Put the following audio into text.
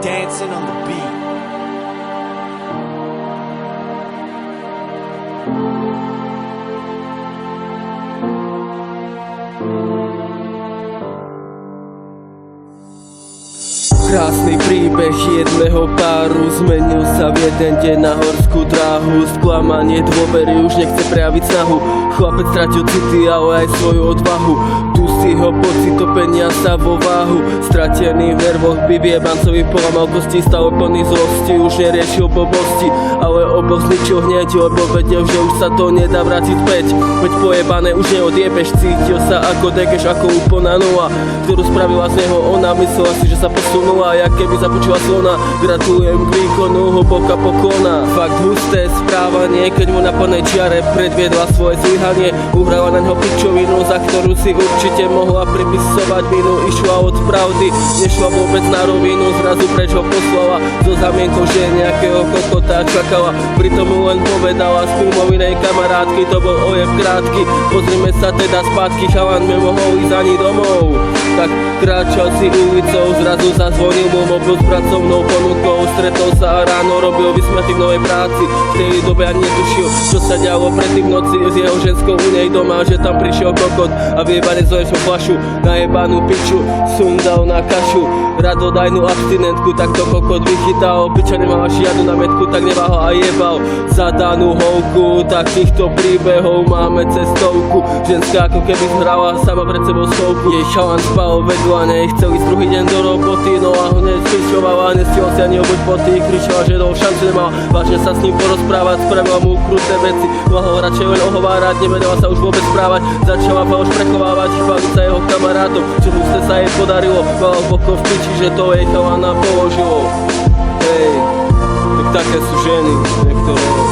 Dancing on the beat. Krásny príbeh jedného páru. Zmenil sa v jeden deň na horskú dráhu. Sklamanie dôvery už nechce prejaviť snahu. Chlapec stratil city, ale aj svoju odvahu Dusí ho pocit topenia sa vo váhu. Stratený v nervoch by viebancovi polamal kosti Stále plný zlosti, už neriešil blbosti Ale oboch zničil hneď, lebo vedel, že už sa to nedá vrátiť späť. Veď pojebané už neodiebeš, cítil sa ako dekeš, ako úplná nula. Ktorú spravila z neho ona, myslela si, že sa posunula. Jak keby započula slona, gratulujem k výkonu, hlboká poklona. Fakt husté správanie, keď mu na plnej čiare predviedla svoje zlyhanie. Uhrala na ňo pičovinu, za ktorú si určite mohla pripisovať vinu Išla od pravdy, nešla vôbec na rovinu Zrazu preč ho poslala, so zamienkou, že nejakého kokota čakala. Pritom mu len povedala z filmovinej kamarátky To bol ojev krátky, pozrime sa teda spátky Chalan nemohol ísť ani domov. Tak kráčal si ulicou, zrazu zazvonil mu mobil s pracovnou ponukou Stretol robil vysmiatý v novej práci. V tej dobe ani netušil, čo sa dialo. Predtým noci S jeho ženskou u nej doma, že tam prišiel kokot A vyjebane zoješol flašu na jebanú piču Sundal na kašu, radodajnú abstinentku Tak to kokot vychytal, piča nemala žiadnu námetku Tak neváhal a jebal. Zadanú holku Takýchto príbehov máme cestovku. Ženská ako keby zhrala sama pred sebou stovku. Jej chalan spal vedľa nej, chcel ísť druhý deň do roboty No a hneď kričovala, nestihol si ani obuť boty Kričala, že do šancu nemal vážne sa s ním porozprávať Spravila mu kruté veci, mohla ho radšej len ohovárať Nevedela sa už vôbec správať, začala faloš prechovávať Chváliť sa jeho kamarátom, čo husté sa jej podarilo. Mala hlboko v piči, že to jej chalana položilo. Hej, tak také sú ženy, niektoré